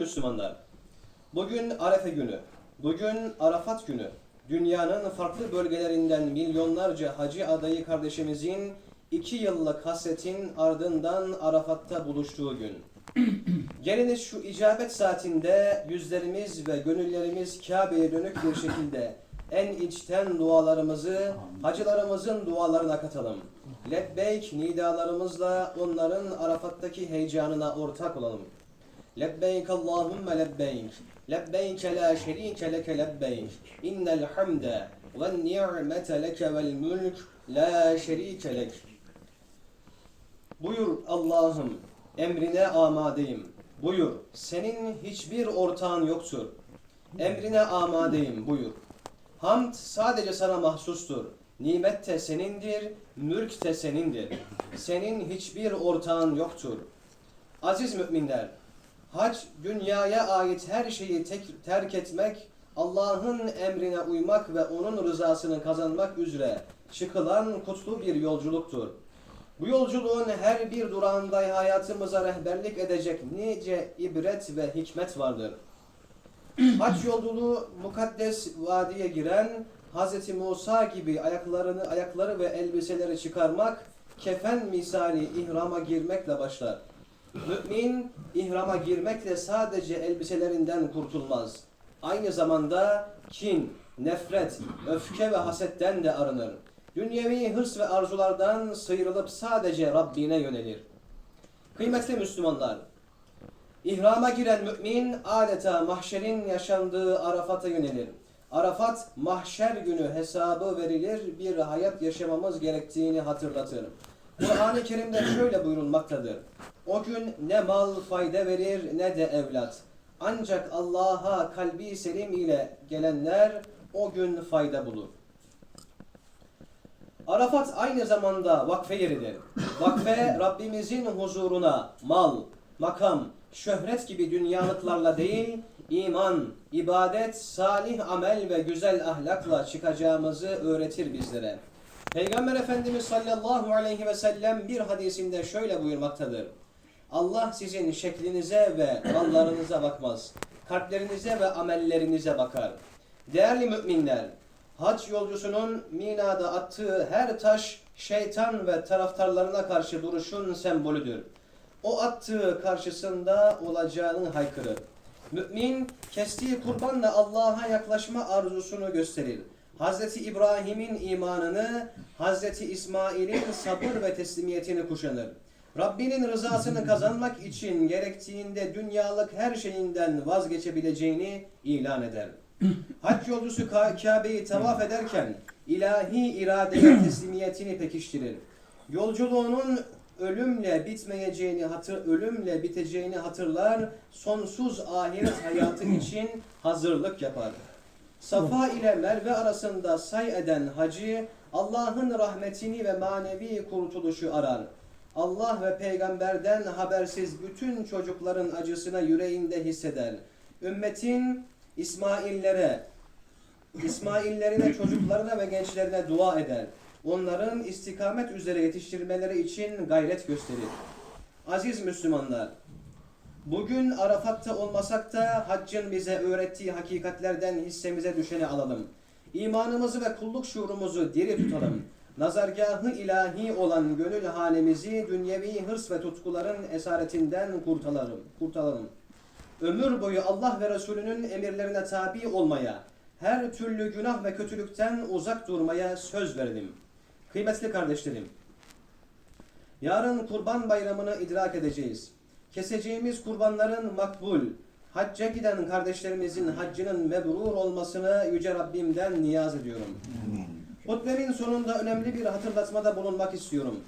Müslümanlar, bugün Arefe günü, bugün Arafat günü, dünyanın farklı bölgelerinden milyonlarca hacı adayı kardeşimizin iki yıllık hasretin ardından Arafat'ta buluştuğu gün. Geliniz şu icabet saatinde yüzlerimiz ve gönüllerimiz Kabe'ye dönük bir şekilde en içten dualarımızı hacılarımızın dualarına katalım. Lebbeyk nidalarımızla onların Arafat'taki heyecanına ortak olalım. لبيك اللهم لبيك لبيك لا شريك لك لبيك إن الحمد والنعمة لك والملك لا şerike لك Buyur Allah'ım emrine amadeyim. Buyur senin hiçbir ortağın yoktur. Emrine amadeyim buyur. Hamd sadece sana mahsustur. Nimet de senindir, mülk de senindir. Senin hiçbir ortağın yoktur. Aziz müminler, Hac dünyaya ait her şeyi tek, terk etmek, Allah'ın emrine uymak ve onun rızasını kazanmak üzere çıkılan kutlu bir yolculuktur. Bu yolculuğun her bir durağında hayatımıza rehberlik edecek nice ibret ve hikmet vardır. Hac yolculuğu mukaddes vadiye giren Hz. Musa gibi ayaklarını ayakları ve elbiseleri çıkarmak kefen misali ihrama girmekle başlar. Mümin ihrama girmekle sadece elbiselerinden kurtulmaz. Aynı zamanda kin, nefret, öfke ve hasetten de arınır. Dünyevi hırs ve arzulardan sıyrılıp sadece Rabbine yönelir. Kıymetli Müslümanlar, İhrama giren mümin adeta mahşerin yaşandığı Arafat'a yönelir. Arafat mahşer günü hesabı verilir bir hayat yaşamamız gerektiğini hatırlatır. Kur'an-ı Kerim'de şöyle buyurulmaktadır. O gün ne mal fayda verir ne de evlat. Ancak Allah'a kalbi selim ile gelenler o gün fayda bulur. Arafat aynı zamanda vakfe yeridir. Vakfe Rabbimizin huzuruna mal, makam, şöhret gibi dünyalıklarla değil, iman, ibadet, salih amel ve güzel ahlakla çıkacağımızı öğretir bizlere. Peygamber Efendimiz sallallahu aleyhi ve sellem bir hadisinde şöyle buyurmaktadır. Allah sizin şeklinize ve mallarınıza bakmaz. Kalplerinize ve amellerinize bakar. Değerli müminler, hac yolcusunun Mina'da attığı her taş şeytan ve taraftarlarına karşı duruşun sembolüdür. O attığı karşısında olacağını haykırır. Mümin kestiği kurbanla Allah'a yaklaşma arzusunu gösterir. Hazreti İbrahim'in imanını, Hazreti İsmail'in sabır ve teslimiyetini kuşanır. Rabbinin rızasını kazanmak için gerektiğinde dünyalık her şeyinden vazgeçebileceğini ilan eder. Hac yolcusu Ka- Kabe'yi tavaf ederken ilahi iradeye teslimiyetini pekiştirir. Yolculuğunun ölümle bitmeyeceğini hatır ölümle biteceğini hatırlar, sonsuz ahiret hayatı için hazırlık yapar. Safa ile Merve arasında say eden hacı Allah'ın rahmetini ve manevi kurtuluşu arar. Allah ve peygamberden habersiz bütün çocukların acısına yüreğinde hisseder. Ümmetin İsmaillere, İsmaillerine, çocuklarına ve gençlerine dua eder. Onların istikamet üzere yetiştirmeleri için gayret gösterir. Aziz Müslümanlar, bugün Arafat'ta olmasak da haccın bize öğrettiği hakikatlerden hissemize düşeni alalım. İmanımızı ve kulluk şuurumuzu diri tutalım. Nazargahı ilahi olan gönül hanemizi dünyevi hırs ve tutkuların esaretinden kurtaralım. kurtaralım. Ömür boyu Allah ve Resulünün emirlerine tabi olmaya, her türlü günah ve kötülükten uzak durmaya söz verelim. Kıymetli kardeşlerim, yarın kurban bayramını idrak edeceğiz. Keseceğimiz kurbanların makbul, hacca giden kardeşlerimizin haccının mebrur olmasını Yüce Rabbimden niyaz ediyorum. Hutbemin sonunda önemli bir hatırlatmada bulunmak istiyorum.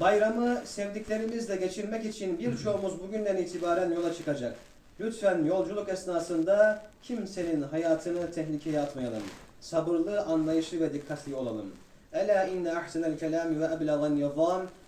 Bayramı sevdiklerimizle geçirmek için birçoğumuz bugünden itibaren yola çıkacak. Lütfen yolculuk esnasında kimsenin hayatını tehlikeye atmayalım. Sabırlı, anlayışlı ve dikkatli olalım. Ela inne ahsenel kelami ve eblagan yazam